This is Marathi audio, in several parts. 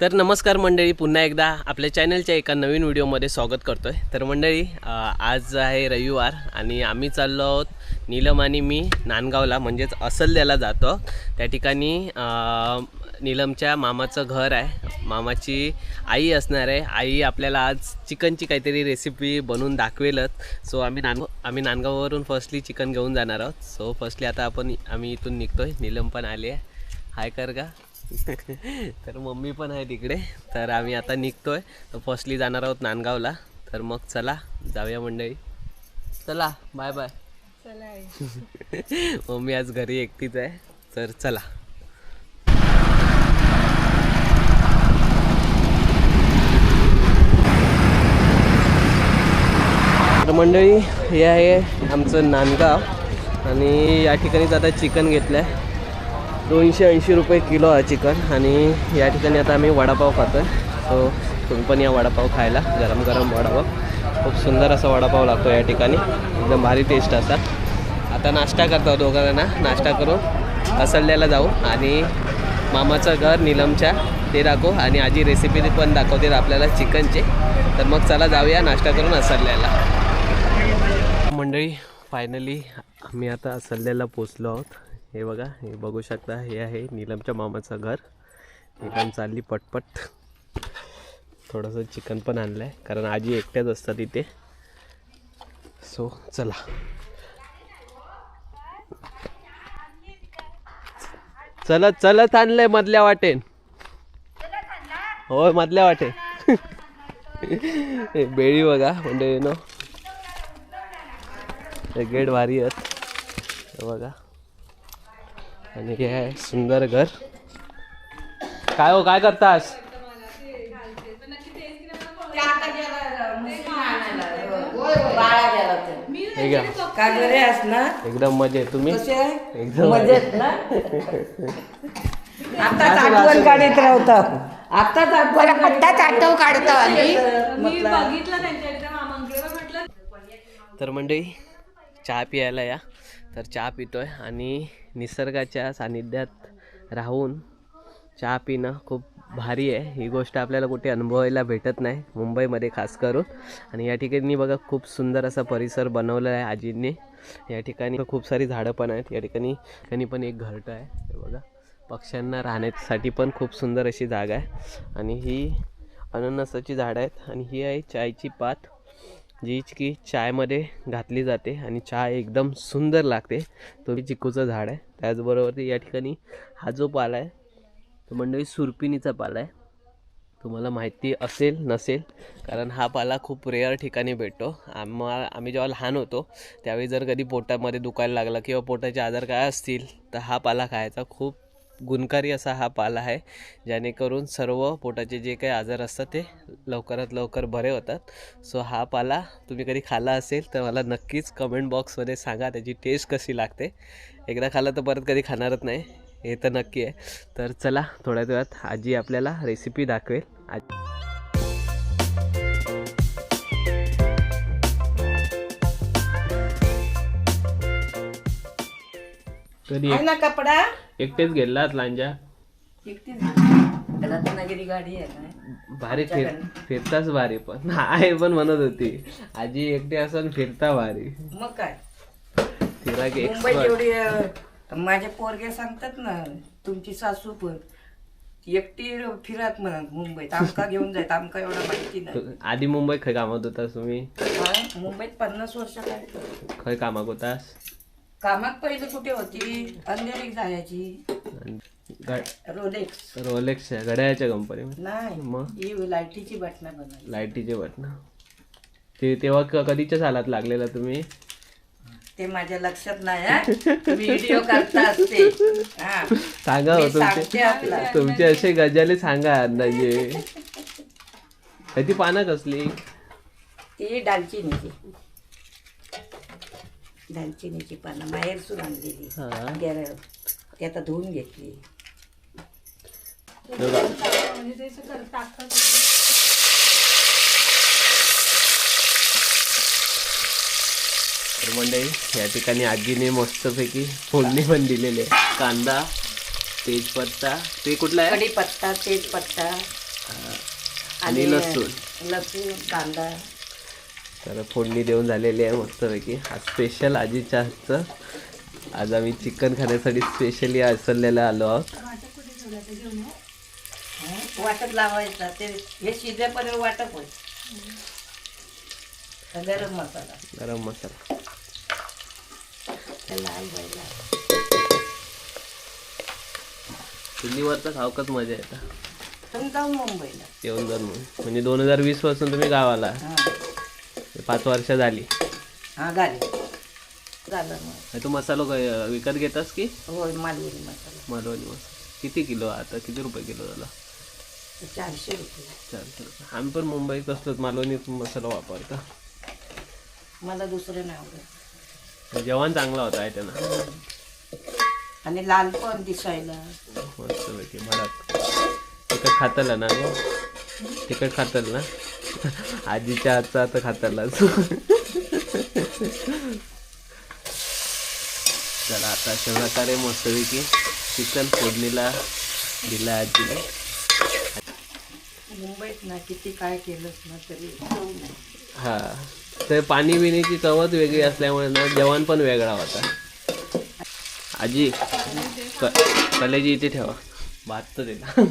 तर नमस्कार मंडळी पुन्हा एकदा आपल्या चॅनलच्या एका नवीन व्हिडिओमध्ये स्वागत करतो आहे तर मंडळी आज आहे रविवार आणि आम्ही चाललो आहोत नीलम आणि मी नांदगावला म्हणजेच असल्याला जातो. त्या ठिकाणी नीलमच्या मामाचं घर आहे. मामाची आई असणार आहे. आई आपल्याला आज चिकनची काहीतरी रेसिपी बनवून दाखवेलच. सो आम्ही नान आम्ही नांदगाववरून फर्स्टली चिकन घेऊन जाणार आहोत. सो फर्स्टली आता आपण आम्ही इथून निघतो आहे नीलम पण आली आहे. हाय कर का तर मम्मी पण आहे तिकडे तर आम्ही आता निघतोय. तर फर्स्टली जाणार आहोत नांदगावला. तर मग चला जाऊया मंडळी. चला बाय बाय मम्मी आज घरी एकटीच आहे. तर चला. तर मंडळी हे आहे आमचं नांदगाव. आणि या ठिकाणीच आता चिकन घेतलं आहे दोनशे ऐंशी रुपये किलो आहे चिकन आणि या ठिकाणी आता आम्ही वडापाव खातो आहे सो तुम्ही पण या वडापाव खायला गरम गरम वडापाव. खूप सुंदर असा वडापाव लागतो या ठिकाणी. एकदम भारी टेस्ट असा. आता नाश्ता करतो दोघांना. नाश्ता करून असल्याला जाऊ आणि मामाचं घर निलमच्या ते दाखवू आणि आजी रेसिपी पण दाखवते आपल्याला चिकनचे. तर मग चला जाऊया नाश्ता करून असल्याला मंडळी फायनली आम्ही आता असल्याला पोचलो आहोत. हे बघा हे बघू शकता हे आहे नीलमच्या मामाचं घर. नीलम चालली पटपट. थोडंसं चिकन पण आणलं आहे कारण आजी एकट्याच असतात इथे. सो चला. चलत चलत आणलंय मधल्या वाटेन. होय मधल्या वाटेन. बेळी बघा म्हणजे नो गेट भारी आहेत. बघा. आणि हे आहे सुंदर घर. काय हो काय करतास? हे घ्या. काय बरे आहेस ना एकदम मजेत तुम्ही. कसे आहे? एकदम मजेत ना? आताच आठवण काढत राहतो. आताच आठवण आत्ताच आठव काढतो तर मंडळी चहा प्यायला या. तर चहा पितोय आणि निसर्गाच्या सानिध्यात राहून चहा पिणं खूप भारी आहे. ही गोष्ट आपल्याला कुठे अनुभवायला भेटत नाही मुंबईमध्ये खास करून. आणि या ठिकाणी बघा खूप सुंदर असा परिसर बनवला आहे आजींनी. या ठिकाणी खूप सारी झाडं पण आहेत. या ठिकाणी त्यांनी पण एक घरटं आहे. हे बघा पक्ष्यांना राहण्यासाठी पण खूप सुंदर अशी जागा आहे. आणि ही अननसाची झाडं आहेत. आणि ही आहे चायची पात. जी की चायमध्ये घातली जाते आणि चहा एकदम सुंदर लागते. तो बी चिकूचं झाड आहे. त्याचबरोबर या ठिकाणी हा जो पाला आहे तो मंडळी सुरपिणीचा पाला आहे. तुम्हाला माहिती असेल नसेल कारण हा पाला खूप रेअर ठिकाणी भेटतो. आम्हा आम्ही जेव्हा लहान होतो त्यावेळी जर कधी पोटामध्ये दुखायला लागला किंवा पोटाचे आजार काय असतील तर हा पाला खायचा खूप गुणकारी असा हा पाला आहे जेणेकरून सर्व पोटाचे जे काही आजार असतात ते लवकरात लवकर बरे होतात. सो हा पाला तुम्ही कधी खाल्ला असेल तर मला नक्कीच कमेंट बॉक्समध्ये सांगा त्याची टेस्ट कशी लागते. एकदा खाला तर परत कधी खाणारच नाही हे तर नक्की आहे. तर चला थोड्याच वेळात आजी आपल्याला रेसिपी दाखवेल. आजी कधी आहे ना कपडा. एकटेच गेलात लांजा. रत्नागिरी गाडी आहे ना. भारी फिर फिरताच भारी पण. आहे पण म्हणत होती. आजी एकटी असून फिरता भारी. मग काय? तिला की मुंबई expert. एवढी अं, माझे पोरगे सांगतात ना तुमची सासू पण एकटी फिरत म्हणत मुंबईत. आमका घेऊन जायत आमका एवढं माहिती नाही. तू- आधी मुंबईत खय कामात होतास तुम्ही? हा, मुंबईत पन्नास वर्ष काय? खय कामाक होतास? कामात पहिले कुठे होती? अंधेरी जायची. ग- रोलेक्स. रोलेक्सच्या घड्याळ्याच्या नाही मग? ही लाईटीची बटणं बनवली लाईटीचे बटन ते तेव्हा क- कधीच्या सालात लागलेला तुम्ही? ते माझ्या लक्षात नाही हा. व्हिडिओ करता असते. हा. सांगा हो मी सांगते आपला. तुमचे तुमचे असे गजाले सांगा अंदाजे. ती पानं कसली? ती दालचिनीची. दालचिनीची पानं माहेरसून आणलेली हा. गेल्या ती आता धुवून घेतली. तर मंडळी या ठिकाणी आजीने मस्तपैकी फोडणी पण दिलेली आहे. कांदा तेजपत्ता. ते कुठला आहे? कढीपत्ता तेजपत्ता. आणि लसूण. लसूण कांदा. तर फोडणी देऊन झालेली आहे मस्तपैकी. आज स्पेशल आजीच्या हातचं आज आम्ही चिकन खाण्यासाठी स्पेशली असलेला आलो आहोत. हं, वाटप लावायचा ते हे शिजेपर्यंत वाटप होय गरम मसाला. गरम मसाला. चुलीवरचं खावकच मजा येतं? तुम्ही जाऊ मुंबईला. येऊन जाऊन म्हणजे दोन हजार वीसपासून तुम्ही गावाला. हां. पाच वर्ष झाली. हां झालं. मग. तू मसालो काय विकत घेतास की? होय मालवणी मसाला. मालवणी मसाला. किती किलो आता? किती रुपये किलो झाला? चारशे रुपये. चारशे रुपये. आम्ही पण मुंबईत असलोच मालवणी मसाला वापरतो. मला दुसरं नाही आवडत जेवण चांगला होता आहे त्यानं आणि लाल पण दिसायला. मस्तपैकी भरात तिखट खातला ना गो? तिखट खातल ना? आजीच्या हातचा आता खातलाच चला आता अशा प्रकारे मस्तपैकी चिकन फोडणीला दिला आजीने. मुंबईत ना किती काय केलंच ना तरी हा तर पाणी बिणीची चवच वेगळी असल्यामुळे ना जेवण पण वेगळा होता. आजी कलेजी इथे ठेवा. भात तर दिला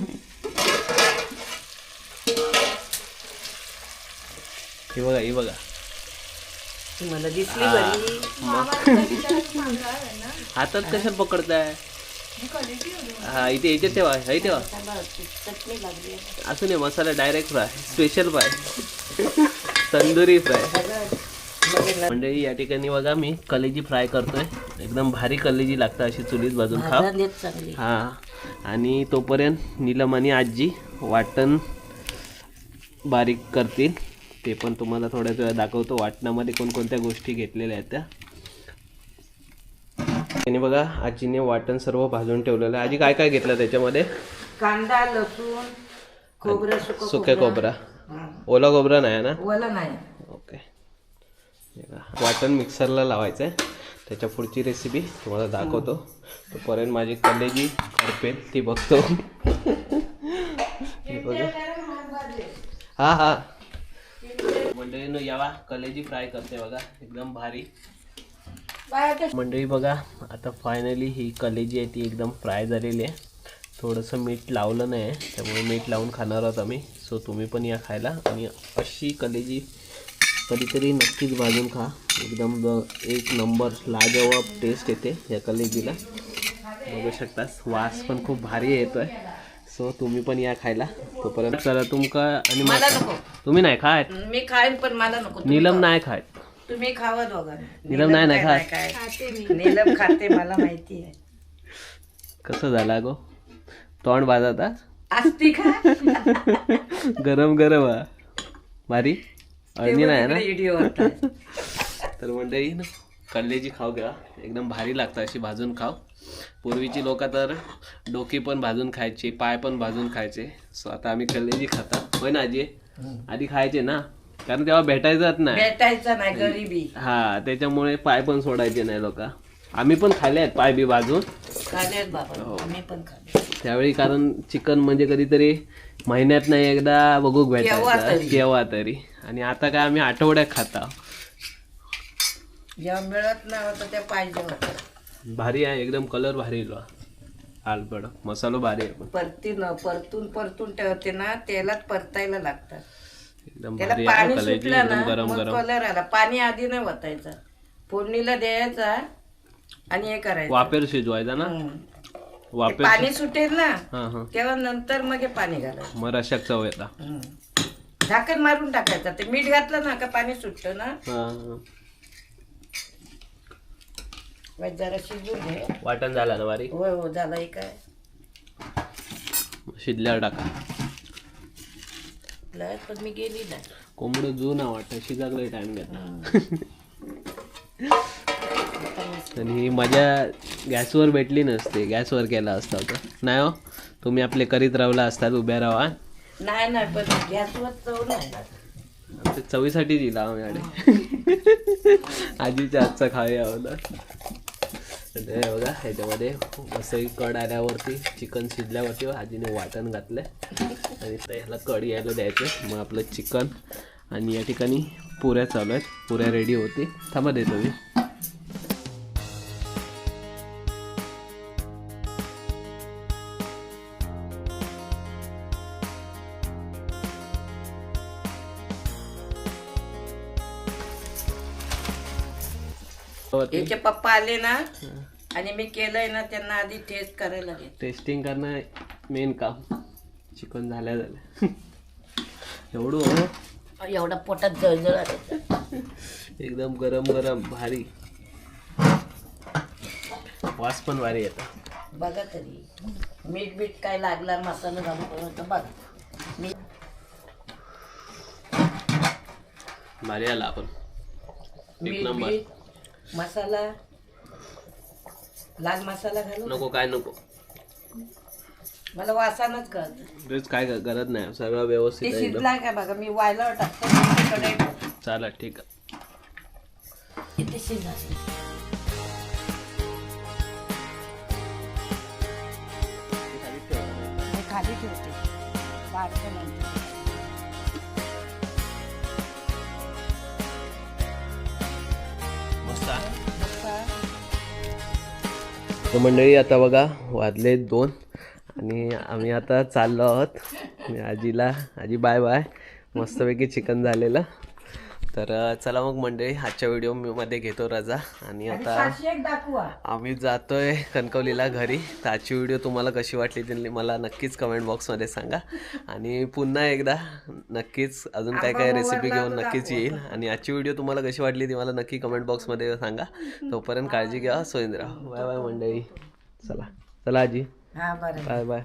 ही बघा ही बघा. ती मला दिसली. बरी. हातात कशाला पकडताय? हा इथे इथे ठेवा हे ठेवा. असं नाही masala direct fry special fry tandoori fry म्हणजे मंडळी या ठिकाणी बघा मी कलेजी फ्राय करतोय. एकदम भारी कलेजी लागतं अशी चुलीत भाजायला चांगली. हा. आणि तोपर्यंत नीलम आणि आजी वाटण बारीक करतील. ते पण तुम्हाला थोड्याच वेळा दाखवतो. वाटणामध्ये कोणकोणत्या गोष्टी घेतलेल्या आहेत त्या. आणि बघा आजीने वाटण सर्व भाजून ठेवलेलं आहे. आजी काय काय घेतलं त्याच्यामध्ये? कांदा लसूण खोबरं सुकं सुके खोबरा. ओला खोबरा नाही ना? ओला नाही. ओके. वाटण मिक्सरला लावायचं आहे. त्याच्या पुढची रेसिपी तुम्हाला दाखवतो. तोपर्यंत माझी कलेजी करपेल ती बघतो. हे हा. मंडळीनं यावा कलेजी फ्राय करते बघा एकदम भारी. मंडळी बघा आता फायनली ही कलेजी आहे ती एकदम फ्राय झालेली आहे. थोडंसं मीठ लावलं नाही आहे त्यामुळे मीठ लावून खाणार आहोत आम्ही. सो तुम्ही पण या खायला आणि अशी कलेजी कधीतरी नक्कीच भाजून खा. एकदम एक नंबर लाजवाब टेस्ट येते या कलेजीला. बघू शकतास वास पण खूप भारी येतोय. सो तुम्ही पण या खायला. तोपर्यंत चला तुमका आणि मला मा- नको. तुम्ही नाही खाय मी खाईन पण मला नको. तुम्ही नीलम. नाही खाय तुम्ही खावा दोघांनी. नीलम नाही ना काय खात. काय नीलम खाते मला माहिती आहे. कसं झाला गो तोंड बाजाता असती खा. गरम गरम हा. भारी. अळणी नाही ना? व्हिडिओ तर मंडळी ना? कल्लेची खाऊ घ्या. एकदम भारी लागतं अशी भाजून खाव पूर्वीची लोक तर डोकी पण भाजून खायची पाय पण भाजून खायचे. सो आता आम्ही कल्लेजी खाता होय ना आजी? आधी खायचे ना? कारण तेव्हा भेटायचंच नाही. भेटायचं नाही गरिबी. हा त्याच्यामुळे पाय पण सोडायचे नाही लोक. आम्ही पण खाले आहेत पाय बी भाजून. खाल्यात बाबा. आम्ही पण खाल्ले. त्यावेळी कारण चिकन म्हणजे कधीतरी महिन्यात नाही एकदा केव्हा भेटायचं. केव्हा तरी. आणि आता काय आम्ही आठवड्यात खाता जेव्हा मिळत नव्हतं ते पाहिजे होतं भारी आहे एकदम कलर भारी इलो आलबड मसालो भारी आहे. पण परतीन परतून परतून ठेवते ना तेलात परतायला लागतात. एकदम त्याला भारी आहे पाणी सुटलं एकदम ना गरम मग गरम. कलर आला. पाणी आधी नाही वतायचं. फोडणीला द्यायचा आणि हे करायचं. वापेर शिजवायचा ना. ते वापेर पाणी सुटेल ना हा हा. तेव्हा नंतर मग हे पाणी घालायचं. मग रशाक चव येता. झाकण मारून टाकायचं. ते मीठ घातलं ना का पाणी सुटतं ना? हा, हा. मग जरा शिजून घे वाटण झाला ना बारीक? होय हो झालं हे काय? शिजल्यावर टाका. लय पण मी गेली नाही. कोंबडं जू ना वाटतं शिजाकले टाइम घेता आणि ही मजा गॅसवर भेटली नसते गॅसवर केला असता तर नाही हो तुम्ही आपले करीत राहला असतात उभ्या राहा. नाही नाही पण गॅसवर चव नाही ते चवीसाठी दिला आम्ही आजीच्या हातचा खाऊया होता हे बघा ह्याच्यामध्ये मस्त कड आल्यावरती चिकन शिजल्यावरती आजीने वाटण घातलं आणि ह्याला कड यायला द्यायचं मग आपलं चिकन आणि या ठिकाणी पुऱ्या चालू आहेत. पुऱ्या रेडी होते. थांबा देतो मी याचे पप्पा आले ना? आणि मी केलंय ना त्यांना आधी टेस्ट करायला दे टेस्टिंग करणं मेन काम. चिकन झाल्या झाल्या. एवढं हो? एवढा पोटात जळजळ आले. एकदम गरम गरम भारी. वास पण भारी येतात बघा तरी. मीठ बीठ काय लागला मसाला घालून तर बघा. मी भारी आला आपण. एक मीठ नंबर. बीठ मसाला लाल मसाला घालू नको काय नको. मला वासानच कळत तेच काय ग- गरज नाही. सगळं व्यवस्थित आहे एकदम. शिजलाय का बघा? मी वायला टाकतो. चालेल ठीक आहे. इथे शिजला खाली ठेवते. वाढते नंतर तर मंडळी आता बघा वाजले दोन आणि आम्ही आता चाललो आहोत. आजीला आजी बाय बाय. मस्तपैकी चिकन झालेलं. तर चला मग मंडळी आजच्या व्हिडिओमध्ये घेतो रजा. आणि आता आम्ही जातोय कणकवलीला घरी. तर आजची व्हिडिओ तुम्हाला कशी वाटली ती मला नक्कीच कमेंट बॉक्समध्ये सांगा. आणि पुन्हा एकदा नक्कीच अजून काय काय रेसिपी घेऊन नक्कीच येईल. आणि आजची व्हिडिओ तुम्हाला कशी वाटली ती मला नक्की कमेंट बॉक्समध्ये सांगा. तोपर्यंत काळजी घ्या. सोयंद्रा. बाय बाय मंडळी. चला. चला आजी. हा बाय बाय.